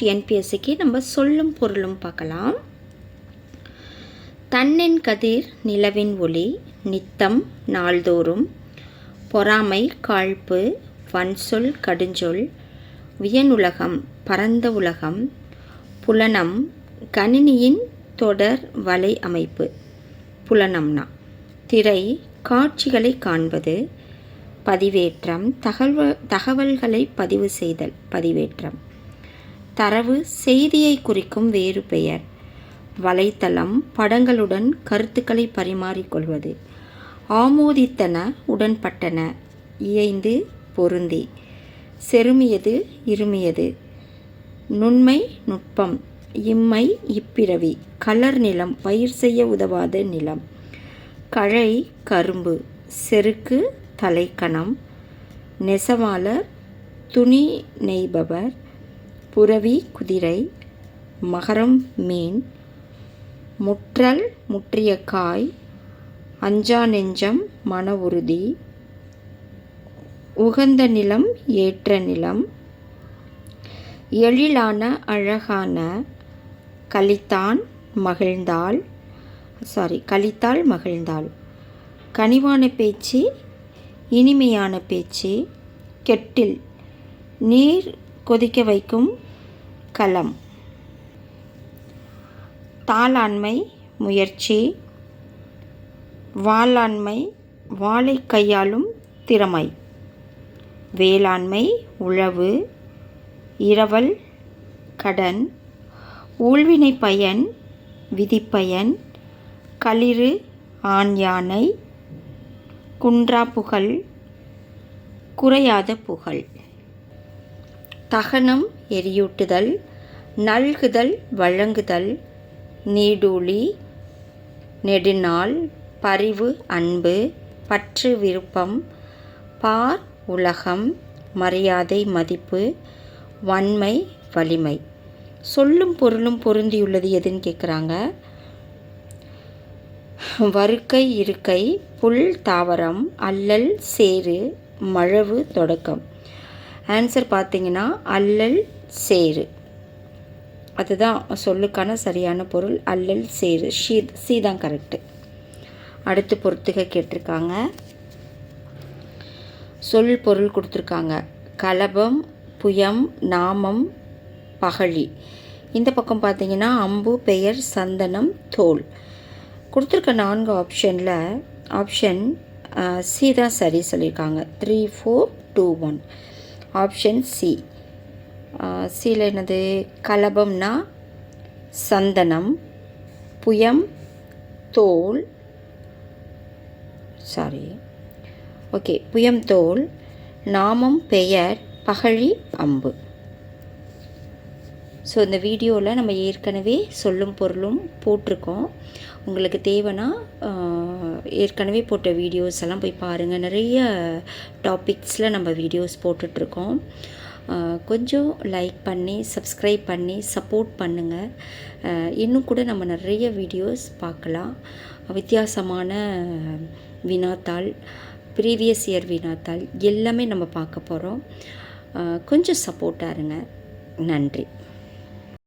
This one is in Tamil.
டிஎன்பிஎஸ்சிக்கு நம்ம சொல்லும் பொருளும் பார்க்கலாம். தன்னென் கதிர் நிலவின் ஒளி நித்தம் நாள்தோறும் பொறாமை காழ்ப்பு வன்சொல் கடுஞ்சொல் வியனுலகம் பரந்த உலகம் புலனம் கணினியின் தொடர் வலை அமைப்பு புலனம்னா. திரை காட்சிகளை காண்பது பதிவேற்றம் தகவல் தகவல்களை பதிவு செய்தல் பதிவேற்றம். தரவு செய்தியை குறிக்கும் வேறு பெயர். வலைத்தளம் படங்களுடன் கருத்துக்களை பரிமாறிக்கொள்வது ஆமோதித்தன உடன்பட்டன. இயைந்து பொருந்தி. செருமியது இருமியது. நுண்மை நுட்பம். இம்மை இப்பிறவி. கலர் நிலம் பயிர் செய்ய உதவாத நிலம். கழை கரும்பு. செருக்கு தலைக்கணம். நெசவாளர் துணி நெய்பவர். புரவி குதிரை மகரம் மீன் முற்றல் முற்றிய காய் அஞ்சா நெஞ்சம் மன உறுதி உகந்த நிலம் ஏற்ற நிலம் எழிலான அழகான கலித்தான் மகிழ்ந்தாள் சாரி கலித்தாள் மகிழ்ந்தாள். கனிவான பேச்சு இனிமையான பேச்சு கெட்டில் நீர் கொதிக்க வைக்கும் களம். தாளாண்மை முயற்சி. வாளாண்மை வாளை கையாளும் திறமை. வேளாண்மை உழவு. இரவல் கடன். ஊழ்வினை பயன். விதிப்பயன். களிறு ஆண் யானை. குன்றா புகழ். குறையாத புகழ். தகனம் எரியூட்டுதல் நல்குதல் வழங்குதல் நீடூழி நெடுநாள் பரிவு அன்பு பற்று விருப்பம் பார் உலகம் மரியாதை மதிப்பு வன்மை வலிமை. சொல்லும் பொருளும் பொருந்தியுள்ளது எதுன்னு கேட்குறாங்க வருக்கை இருக்கை புல் தாவரம் அல்லல் சேரு மழவு தொடக்கம். ஆன்சர் பார்த்தீங்கன்னா அல்லல் சேரு அதுதான் சொல்லுக்கான சரியான பொருள் அல்லல் சேரு ஷீ சி தான் கரெக்டு அடுத்து பொறுத்துக கேட்டிருக்காங்க. சொல் பொருள் கொடுத்துருக்காங்க. கலபம் புயம் நாமம் பகழி இந்த பக்கம் பார்த்தீங்கன்னா அம்பு பெயர் சந்தனம் தோல். கொடுத்துருக்க நான்கு ஆப்ஷனில் ஆப்ஷன் சி தான் சரி சொல்லியிருக்காங்க. Three four two one option C சியில் என்னது? கலபம்னா சந்தனம் புயம் தோல் சாரி ஓகே புயம் தோல் நாமம் பெயர் பகழி அம்பு. ஸோ இந்த வீடியோவில் நம்ம ஏற்கனவே சொல்லும் பொருளும் போட்டிருக்கோம். உங்களுக்கு தேவைன்னா ஏற்கனவே போட்ட வீடியோஸ் எல்லாம் போய் பாருங்கள் நிறைய டாபிக்ஸில் நம்ம வீடியோஸ் போட்டுட்ருக்கோம். கொஞ்சம் லைக் பண்ணி சப்ஸ்கிரைப் பண்ணி சப்போர்ட் பண்ணுங்கள் இன்னும் கூட நம்ம நிறைய வீடியோஸ் பார்க்கலாம். வித்தியாசமான வினாத்தாள் ப்ரீவியஸ் இயர் வினாத்தாள் எல்லாமே நம்ம பார்க்க போகிறோம் கொஞ்சம் சப்போர்ட்டாக இருங்க. நன்றி.